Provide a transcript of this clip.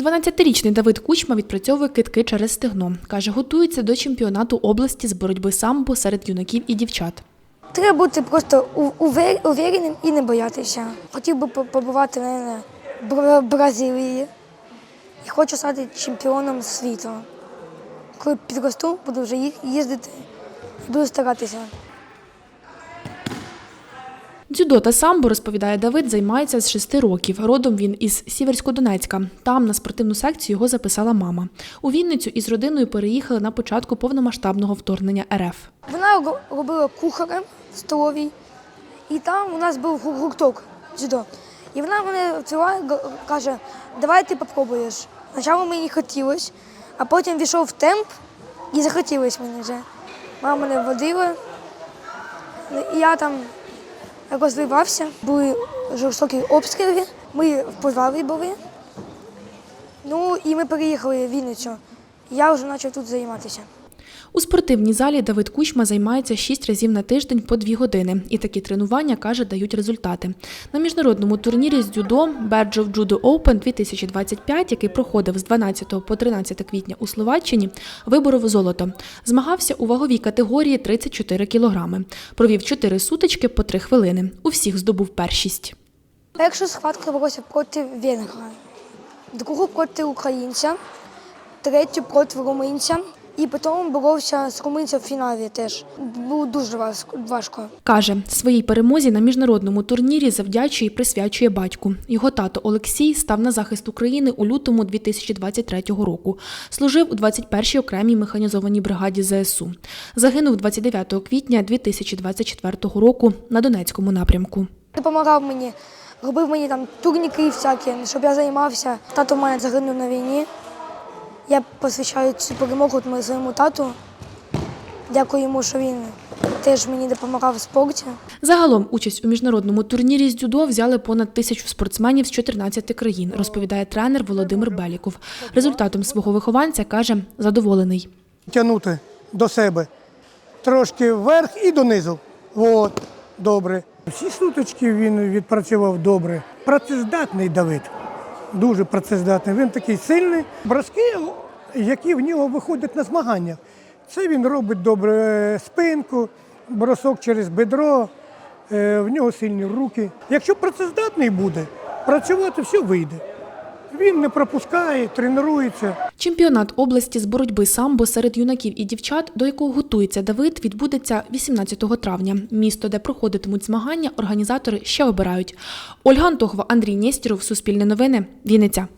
12-річний Давид Кучма відпрацьовує китки через стегно. Каже, готується до чемпіонату області з боротьби самбо серед юнаків і дівчат. Треба бути просто увереним і не боятися. Хотів би побувати в Бразилії і хочу стати чемпіоном світу. Коли підросту, буду вже їздити і буду старатися. Дзюдо та самбо, розповідає Давид, займається з 6 років. Родом він із Сіверськодонецька. Там на спортивну секцію його записала мама. У Вінницю із родиною переїхали на початку повномасштабного вторгнення РФ. Вона ро- робила кухарем в столовій, і там у нас був гу- гурток дзюдо. І вона мене взяла, г- каже, давай ти попробуєш. Спочатку мені хотілося, а потім війшов в темп і захотілося мені вже. Мама мене водила, і я там розвивався, були жорстокі обстріли, ми в подвалі були. Ну і ми переїхали в Вінницю. Я вже почав тут займатися. У спортивній залі Давид Кучма займається 6 разів на тиждень по 2 години. І такі тренування, каже, дають результати. На міжнародному турнірі з дзюдо of Judo Open 2025, який проходив з 12 по 13 квітня у Словаччині, виборов золото. Змагався у ваговій категорії 34 кілограми. Провів 4 сутички по 3 хвилини. У всіх здобув першість. Перша схватка боролася проти венгра, другу проти українця, третю проти румунця. І потім боровся з румунцем в фіналі теж. Було дуже важ- важко. Каже, своїй перемозі на міжнародному турнірі завдячує і присвячує батьку. Його тато Олексій став на захист України у лютому 2023 року. Служив у 21-й окремій механізованій бригаді ЗСУ. Загинув 29 квітня 2024 року на Донецькому напрямку. Допомагав мені, робив мені там турніки всякі, щоб я займався. Тато в мене загинув на війні. Я посвящаю цю перемогу своєму тату. Дякую йому, що він теж мені допомагав в спорті. Загалом участь у міжнародному турнірі з дзюдо взяли понад тисячу спортсменів з 14 країн, розповідає тренер Володимир Беліков. Результатом свого вихованця каже, задоволений. тягнути до себе трошки вверх і донизу. От, добре. Всі суточки він відпрацював добре. Працездатний Давид. Дуже працездатний. Він такий сильний. Броски, які в нього виходять на змаганнях. Це він робить добре спинку, бросок через бедро, е, в нього сильні руки. Якщо працездатний буде, працювати все вийде. Він не пропускає, тренується. Чемпіонат області з боротьби самбо серед юнаків і дівчат, до якого готується Давид, відбудеться 18 травня. Місто, де проходитимуть змагання, організатори ще обирають. Ольга Антохова, Андрій Нєстєров, Суспільне новини, Вінниця.